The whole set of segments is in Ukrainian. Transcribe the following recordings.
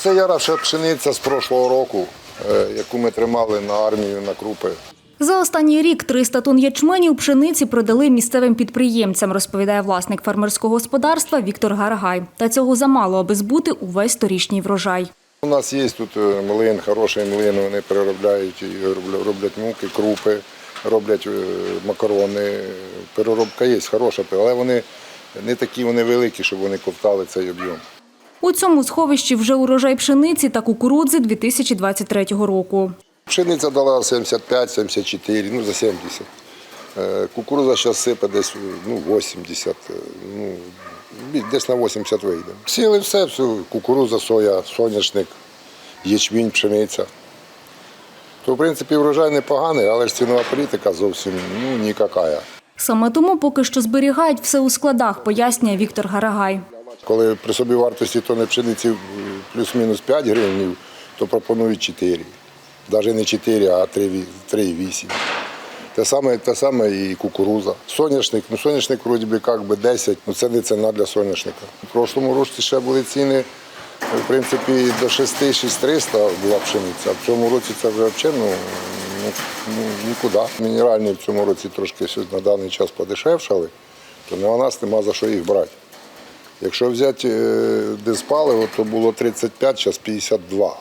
Це яраша пшениця з прошлого року, е, яку ми тримали на армію на крупи. За останній рік 300 тонн ячменю пшениці продали місцевим підприємцям, розповідає власник фермерського господарства Віктор Гарагай. Та цього замало, аби збути увесь торічній врожай. У нас є тут е, млин, хороший млин, вони переробляють, роблять муки, крупи, роблять е, макарони. Переробка є хороша, але вони не такі вони великі, щоб вони ковтали цей об'єм. У цьому сховищі вже урожай пшениці та кукурудзи 2023 року. Пшениця дала 75-74, ну за 70. Е, Кукуруза зараз сипе десь ну, 80, е, ну, десь на 80 вийде. Сіли все, все, кукуруза, соя, соняшник, ячмінь, пшениця. То, в принципі, врожай непоганий, але ж цінова політика зовсім ну, нікакая. Саме тому поки що зберігають все у складах, пояснює Віктор Гарагай. Коли при собі вартості тони пшениці е, плюс-мінус 5 гривень, то пропонують 4. Навіть не 4, а 3,8. 3,8. Те саме, те саме і кукуруза. Соняшник, ну соняшник вроді би як би 10, ну це не ціна для соняшника. У прошлому році ще були ціни, в принципі, до 6-6300 була пшениця, а в цьому році це вже взагалі ну, ну, ну, нікуди. Мінеральні в цьому році трошки на даний час подешевшали, то не у нас нема за що їх брати. Якщо взяти е, диспаливо, то було 35, зараз 52.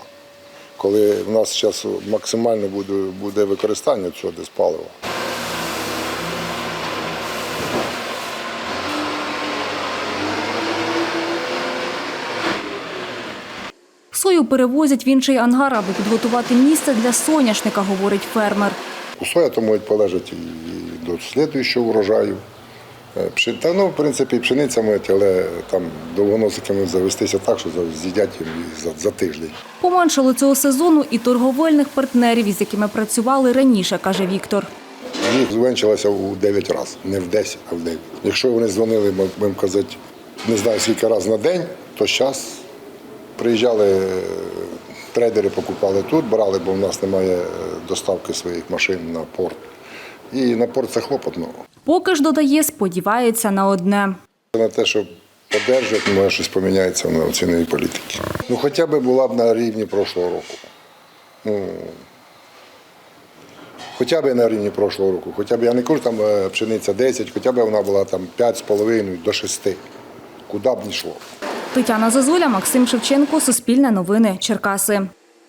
Коли в нас зараз максимально буде, буде використання цього диспалива. Сою перевозять в інший ангар, аби підготувати місце для соняшника, говорить фермер. Соя то можуть полежати і до слідуючого урожаю. Е, Та, ну, в принципі, пшениця мить, але там довгоносиками завестися так, що з'їдять їм за, за тиждень. Поменшало цього сезону і торговельних партнерів, із якими працювали раніше, каже Віктор. Їх зменшилося у 9 разів, не в 10, а в 9. Якщо вони дзвонили, будемо казати, не знаю скільки разів на день, то зараз приїжджали е, трейдери, покупали тут, брали, бо в нас немає е, доставки своїх машин на порт. І на порт це хлопотно. Поки ж додає, сподівається на одне. На те, щоб подержати, може щось поміняється на ціновій політики. Ну хоча б була б на рівні прошлого року. Ну, хоча б на рівні прошлого року. Хоча б я не кажу, там е, пшениця 10, хоча б вона була там 5,5 до 6. Куди б не йшло. Тетяна Зозуля, Максим Шевченко, Суспільне новини, Черкаси.